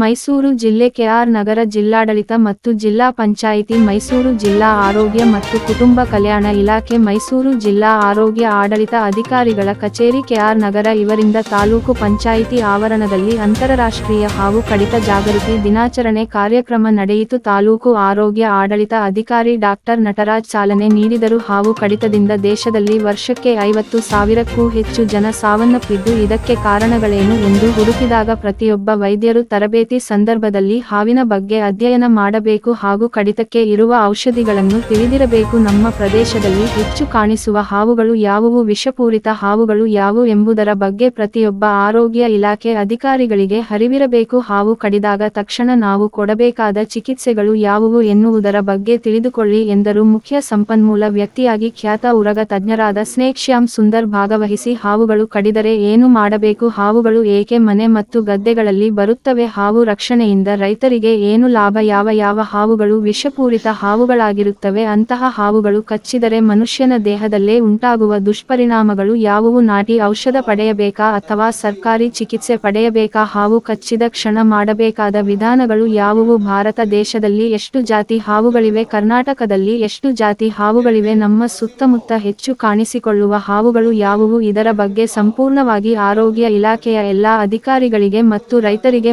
ಮೈಸೂರು ಜಿಲ್ಲೆ ಕೆಆರ್ ನಗರ ಜಿಲ್ಲಾಡಳಿತ ಮತ್ತು ಜಿಲ್ಲಾ ಪಂಚಾಯಿತಿ ಮೈಸೂರು ಜಿಲ್ಲಾ ಆರೋಗ್ಯ ಮತ್ತು ಕುಟುಂಬ ಕಲ್ಯಾಣ ಇಲಾಖೆ ಮೈಸೂರು ಜಿಲ್ಲಾ ಆರೋಗ್ಯ ಆಡಳಿತ ಅಧಿಕಾರಿಗಳ ಕಚೇರಿ ಕೆಆರ್ ನಗರ ಇವರಿಂದ ತಾಲೂಕು ಪಂಚಾಯಿತಿ ಆವರಣದಲ್ಲಿ ಅಂತಾರಾಷ್ಟ್ರೀಯ ಹಾವು ಕಡಿತ ಜಾಗೃತಿ ದಿನಾಚರಣೆ ಕಾರ್ಯಕ್ರಮ ನಡೆಯಿತು. ತಾಲೂಕು ಆರೋಗ್ಯ ಆಡಳಿತ ಅಧಿಕಾರಿ ಡಾಕ್ಟರ್ ನಟರಾಜ್ ಚಾಲನೆ ನೀಡಿದರು. ಹಾವು ಕಡಿತದಿಂದ ದೇಶದಲ್ಲಿ ವರ್ಷಕ್ಕೆ ಐವತ್ತು ಸಾವಿರಕ್ಕೂ ಹೆಚ್ಚು ಜನ ಸಾವನ್ನಪ್ಪಿದ್ದು ಇದಕ್ಕೆ ಕಾರಣಗಳೇನು ಎಂದು ಹುಡುಕಿದಾಗ ಪ್ರತಿಯೊಬ್ಬ ವೈದ್ಯರು ತರಬೇತಿ ಸಂದರ್ಭದಲ್ಲಿ ಹಾವಿನ ಬಗ್ಗೆ ಅಧ್ಯಯನ ಮಾಡಬೇಕು ಹಾಗೂ ಕಡಿತಕ್ಕೆ ಇರುವ ಔಷಧಿಗಳನ್ನು ತಿಳಿದಿರಬೇಕು. ನಮ್ಮ ಪ್ರದೇಶದಲ್ಲಿ ಹೆಚ್ಚು ಕಾಣಿಸುವ ಹಾವುಗಳು ಯಾವುವು? ವಿಷಪೂರಿತ ಹಾವುಗಳು ಯಾವುವು ಎಂಬುದರ ಬಗ್ಗೆ ಪ್ರತಿಯೊಬ್ಬ ಆರೋಗ್ಯ ಇಲಾಖೆ ಅಧಿಕಾರಿಗಳಿಗೆ ಹರಿವಿರಬೇಕು ಹಾವು ಕಡಿದಾಗ ತಕ್ಷಣ ನಾವು ಕೊಡಬೇಕಾದ ಚಿಕಿತ್ಸೆಗಳು ಯಾವುವು ಎನ್ನುವುದರ ಬಗ್ಗೆ ತಿಳಿದುಕೊಳ್ಳಿ ಎಂದರು. ಮುಖ್ಯ ಸಂಪನ್ಮೂಲ ವ್ಯಕ್ತಿಯಾಗಿ ಖ್ಯಾತ ಉರಗ ತಜ್ಞರಾದ ಸ್ನೇಕ್ ಶ್ಯಾಮ್ ಸುಂದರ್ ಭಾಗವಹಿಸಿ ಹಾವುಗಳು ಕಡಿದರೆ ಏನು ಮಾಡಬೇಕು? ಹಾವುಗಳು ಏಕೆ ಮನೆ ಮತ್ತು ಗದ್ದೆಗಳಲ್ಲಿ ಬರುತ್ತವೆ? ಹಾವು ರಕ್ಷಣೆಯಿಂದ ರೈತರಿಗೆ ಏನು ಲಾಭ, ಯಾವ ಯಾವ ಹಾವುಗಳು, ವಿಷಪೂರಿತ ಹಾವುಗಳಾಗಿರುತ್ತವೆ, ಅಂತಹ ಹಾವುಗಳು ಕಚ್ಚಿದರೆ ಮನುಷ್ಯನ ದೇಹದಲ್ಲೇ ಉಂಟಾಗುವ ದುಷ್ಪರಿಣಾಮಗಳು ಯಾವುವು? ನಾಟಿ ಔಷಧ ಪಡೆಯಬೇಕಾ ಅಥವಾ ಸರ್ಕಾರಿ ಚಿಕಿತ್ಸೆ ಪಡೆಯಬೇಕಾ? ಹಾವು ಕಚ್ಚಿದ ಕ್ಷಣ ಮಾಡಬೇಕಾದ ವಿಧಾನಗಳು ಯಾವುವು? ಭಾರತ ದೇಶದಲ್ಲಿ ಎಷ್ಟು ಜಾತಿ ಹಾವುಗಳಿವೆ? ಕರ್ನಾಟಕದಲ್ಲಿ ಎಷ್ಟು ಜಾತಿ ಹಾವುಗಳಿವೆ? ನಮ್ಮ ಸುತ್ತಮುತ್ತ ಹೆಚ್ಚು ಕಾಣಿಸಿಕೊಳ್ಳುವ ಹಾವುಗಳು ಯಾವುವು? ಇದರ ಬಗ್ಗೆ ಸಂಪೂರ್ಣವಾಗಿ ಆರೋಗ್ಯ ಇಲಾಖೆಯ ಎಲ್ಲಾ ಅಧಿಕಾರಿಗಳಿಗೆ ಮತ್ತು ರೈತರಿಗೆ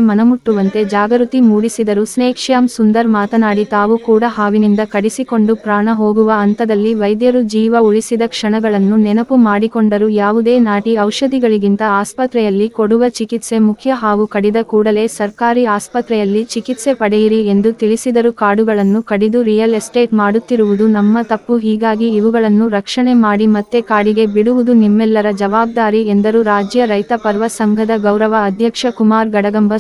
ಮನಮುಟ್ಟುವಂತೆ ಜಾಗೃತಿ ಮೂಡಿಸಿದರು. ಸ್ನೇಕ್ ಶ್ಯಾಮ್ ಸುಂದರ್ ಮಾತನಾಡಿ, ತಾವು ಕೂಡ ಹಾವಿನಿಂದ ಕಡಿಸಿಕೊಂಡು ಪ್ರಾಣ ಹೋಗುವ ಹಂತದಲ್ಲಿ ವೈದ್ಯರು ಜೀವ ಉಳಿಸಿದ ಕ್ಷಣಗಳನ್ನು ನೆನಪು ಮಾಡಿಕೊಂಡರು. ಯಾವುದೇ ನಾಟಿ ಔಷಧಿಗಳಿಗಿಂತ ಆಸ್ಪತ್ರೆಯಲ್ಲಿ ಕೊಡುವ ಚಿಕಿತ್ಸೆ ಮುಖ್ಯ. ಹಾವು ಕಡಿದ ಕೂಡಲೇ ಸರ್ಕಾರಿ ಆಸ್ಪತ್ರೆಯಲ್ಲಿ ಚಿಕಿತ್ಸೆ ಪಡೆಯಿರಿ ಎಂದು ತಿಳಿಸಿದರು. ಕಾಡುಗಳನ್ನು ಕಡಿದು ರಿಯಲ್ ಎಸ್ಟೇಟ್ ಮಾಡುತ್ತಿರುವುದು ನಮ್ಮ ತಪ್ಪು. ಹೀಗಾಗಿ ಇವುಗಳನ್ನು ರಕ್ಷಣೆ ಮಾಡಿ ಮತ್ತೆ ಕಾಡಿಗೆ ಬಿಡುವುದು ನಿಮ್ಮೆಲ್ಲರ ಜವಾಬ್ದಾರಿ ಎಂದರು. ರಾಜ್ಯ ರೈತ ಪರ್ವ ಸಂಘದ ಗೌರವ ಅಧ್ಯಕ್ಷ ಕುಮಾರ್ ಗಡಗಂಬ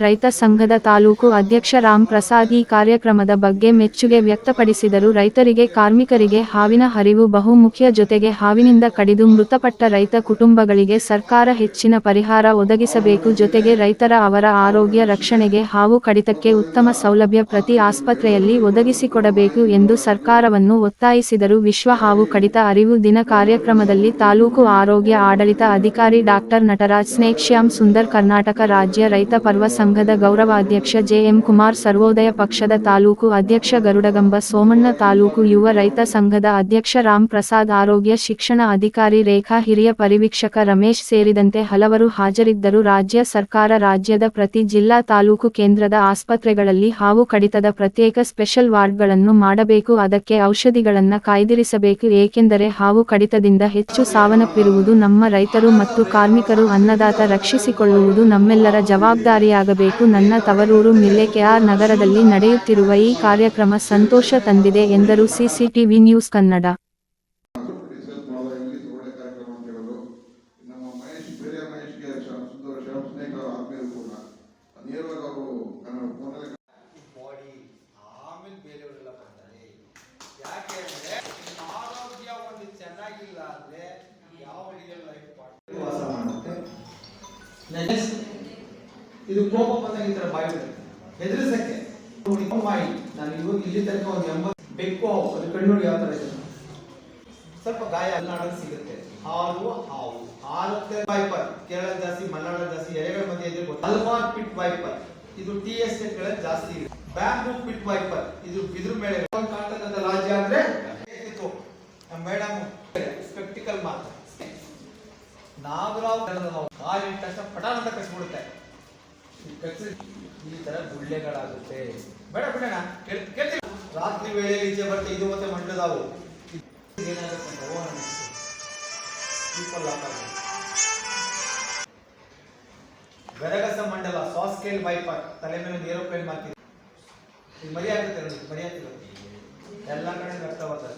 ರೈತ ಸಂಘದ ತಾಲೂಕು ಅಧ್ಯಕ್ಷ ರಾಮ್ ಪ್ರಸಾದ್ ಈ ಕಾರ್ಯಕ್ರಮದ ಬಗ್ಗೆ ಮೆಚ್ಚುಗೆ ವ್ಯಕ್ತಪಡಿಸಿದರು. ರೈತರಿಗೆ, ಕಾರ್ಮಿಕರಿಗೆ ಹಾವಿನ ಹರಿವು ಬಹುಮುಖ್ಯ ಜೊತೆಗೆ ಹಾವಿನಿಂದ ಕಡಿದು ಮೃತಪಟ್ಟ ರೈತ ಕುಟುಂಬಗಳಿಗೆ ಸರ್ಕಾರ ಹೆಚ್ಚಿನ ಪರಿಹಾರ ಒದಗಿಸಬೇಕು. ಜೊತೆಗೆ ರೈತರ ಅವರ ಆರೋಗ್ಯ ರಕ್ಷಣೆಗೆ ಹಾವು ಕಡಿತಕ್ಕೆ ಉತ್ತಮ ಸೌಲಭ್ಯ ಪ್ರತಿ ಆಸ್ಪತ್ರೆಯಲ್ಲಿ ಒದಗಿಸಿಕೊಡಬೇಕು ಎಂದು ಸರ್ಕಾರವನ್ನು ಒತ್ತಾಯಿಸಿದರು. ವಿಶ್ವ ಹಾವು ಕಡಿತ ಅರಿವು ದಿನ ಕಾರ್ಯಕ್ರಮದಲ್ಲಿ ತಾಲೂಕು ಆರೋಗ್ಯ ಆಡಳಿತ ಅಧಿಕಾರಿ ಡಾಕ್ಟರ್ ನಟರಾಜ್, ಸ್ನೇಕ್ ಸುಂದರ್ ಕರ್ನಾಟಕ ರಾಜ್ಯ ರೈತ ಪರ್ವ ಸಂಘದ ಗೌರವಾಧ್ಯಕ್ಷ ಜೆಎಂ ಕುಮಾರ್ ಸರ್ವೋದಯ ಪಕ್ಷದ ತಾಲೂಕು ಅಧ್ಯಕ್ಷ ಗರುಡಗಂಬ ಸೋಮಣ್ಣ ತಾಲೂಕು ಯುವ ರೈತ ಸಂಘದ ಅಧ್ಯಕ್ಷ ರಾಮ್ ಪ್ರಸಾದ್ ಆರೋಗ್ಯ ಶಿಕ್ಷಣ ಅಧಿಕಾರಿ ರೇಖಾ ಹಿರಿಯ ಪರಿವೀಕ್ಷಕ ರಮೇಶ್ ಸೇರಿದಂತೆ ಹಲವರು ಹಾಜರಿದ್ದರು. ರಾಜ್ಯ ಸರ್ಕಾರ ರಾಜ್ಯದ ಪ್ರತಿ ಜಿಲ್ಲಾ ತಾಲೂಕು ಕೇಂದ್ರದ ಆಸ್ಪತ್ರೆಗಳಲ್ಲಿ ಹಾವು ಕಡಿತದ ಪ್ರತ್ಯೇಕ ಸ್ಪೆಷಲ್ ವಾರ್ಡ್ಗಳನ್ನು ಮಾಡಬೇಕು. ಅದಕ್ಕೆ ಔಷಧಿಗಳನ್ನು ಕಾಯ್ದಿರಿಸಬೇಕು. ಏಕೆಂದರೆ ಹಾವು ಕಡಿತದಿಂದ ಹೆಚ್ಚು ಸಾವನ್ನಪ್ಪಿರುವುದು ನಮ್ಮ ರೈತರು ಮತ್ತು ಕಾರ್ಮಿಕರು ಅನ್ನದಾತ ರಕ್ಷಿಸಿಕೊಳ್ಳುವುದು ನಮ್ಮೆಲ್ಲರ ಜವಾಬ್ದಾರಿಯಾಗಬೇಕು ನನ್ನ ತವರೂರು ಕೆಆರ್ ನಗರದಲ್ಲಿ ನಡೆಯುತ್ತಿರುವ ಈ ಕಾರ್ಯಕ್ರಮ ಸಂತೋಷ ತಂದಿದೆ ಎಂದರು ಸಿಸಿಟಿವಿ ನ್ಯೂಸ್ ಕನ್ನಡ. ಚೆನ್ನಾಗಿಲ್ಲ ಅಂದ್ರೆ ಯಾವ ರಿಯಲ್ ಲೈಫ್ ವಾಸ ಮಾಡುತ್ತೆ ಇದು ಕೋಪ ಬಂದಾಗ ಈ ತರ ಬಾಯಿ ಹೆದರಿಸಕ್ಕೆ. ಮಾಡಿ ನಾನು ಇವಾಗ ಇಲ್ಲಿ ತನಕ ಒಂದು ಎಂಬತ್ತು ಬೆಕ್ಕು ಅದು ಕಣ್ಣು ಯಾವ ತರ ಇದೆ. ಸ್ವಲ್ಪ ಗಾಯ ಅಲ್ಲಾಡಲು ಸಿಗುತ್ತೆ. ಹಾಲು, ಹಾವು. ಹಾಲತ್ತೆ ವೈಪರ್ ಕೇರಳ ಜಾಸ್ತಿ, ಮಲೆನಾಡ ಜಾಸ್ತಿ, ಎಲೆಗಳ ಮಧ್ಯೆ ಇದೆ ಅಲ್ಫಾರ್ ಪಿಟ್ ವೈಪರ್ ಇದು ಟಿ ಎಸ್ಗಳ ಜಾಸ್ತಿ ಇದೆ. ಬ್ಯಾಂಬೂ ಪಿಟ್ ವೈಪರ್ ಇದು ಬಿದಿರು ಮೇಲೆ ಕರ್ನಾಟಕದ ರಾಜ್ಯ ಅಂದ್ರೆ ಮೇಡಮ್ ಸ್ಪೆಕ್ಟಿಕಲ್ ಮಾತ್ರ. ನಾಗರಾವ್ ಕಾಲಿನ ತಕ್ಷಣ ಪಟಾಣ ಅಂತ ಕಚ್ಬಿಡುತ್ತೆ ಈ ತರ ಗುಳ್ಳೆಗಳಾಗುತ್ತೆ ಬೇಡ ಬಿಡೋಣ ರಾತ್ರಿ ವೇಳೆಯಲ್ಲಿ ಈಚೆ ಬರುತ್ತೆ ಇದು ಮತ್ತೆ ಮಂಡದಾವು ಏನಾಗುತ್ತೆ ಅಂದ್ರೆ ಓ ಅನಿಸ್ತು. People laugh at it. ಗರಗಸ ಮಂಡಲ ಸಾಸ್ಕೇಲ್ ವೈಪರ್ ತಲೆ ಮೇಲೆ ಒಂದು ಏರೋಪ್ಲೇನ್ ಮಾಡ್ತೀವಿ. ಇದು ಮರಿ ಆಗುತ್ತೆ ನೋಡಿ ಮರಿ ಆಗ್ತಿರೋದು ಎಲ್ಲ ಕಡೆ ರಕ್ತ ಬರ್ತದೆ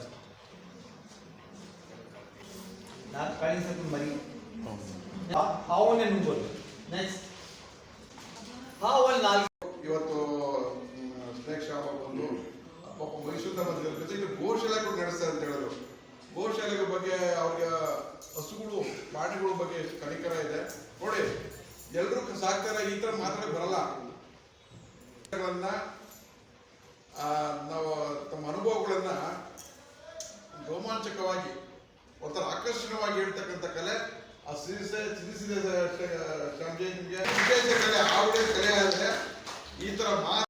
ನಾಲ್ಕು ಕಳಿಸಕ್ಕೆ ಮರಿ ಹಾವು ನುಗ್ಬೋದು ನೆಕ್ಸ್ಟ್ ಹಾವಲ್ಲಿ ನಾಲ್ಕು. ಇವತ್ತು ಸ್ನೇಕ್ ಬಂದು, ಪಾಪ ಮೈಸೂರಿನ ಬಂದಿರೋ ಜೊತೆಗೆ ಗೋಶಾಲೆಗಳು ನಡೆಸ್ತಾರೆ ಅಂತ ಹೇಳಿದ್ರು. ಗೋಶಾಲೆಗಳ ಬಗ್ಗೆ ಅವ್ರಿಗೆ ಹಸುಗಳು, ಪ್ರಾಣಿಗಳ ಬಗ್ಗೆ ಕನಿಕರ ಇದೆ. ನೋಡಿ ಎಲ್ಲರೂ ಸಾಕ್ತಾರೆ, ಈ ಥರ ಮಾತಾಡಕ್ಕೆ ಬರಲ್ಲ. ನಾವು ತಮ್ಮ ಅನುಭವಗಳನ್ನ ರೋಮಾಂಚಕವಾಗಿ, ಒಂಥರ ಆಕರ್ಷಣವಾಗಿ ಹೇಳ್ತಕ್ಕಂಥ ಕಲೆ ಆ ಸಿರಿಸ ಸಿರಿಸಿದ ಸಂಜೆ ನಿಮಗೆ ವಿಶೇಷ ಕಲೆ ಆವಿಡೆ ಕಲೆ ಆದರೆ ಈ ತರ ಮಾ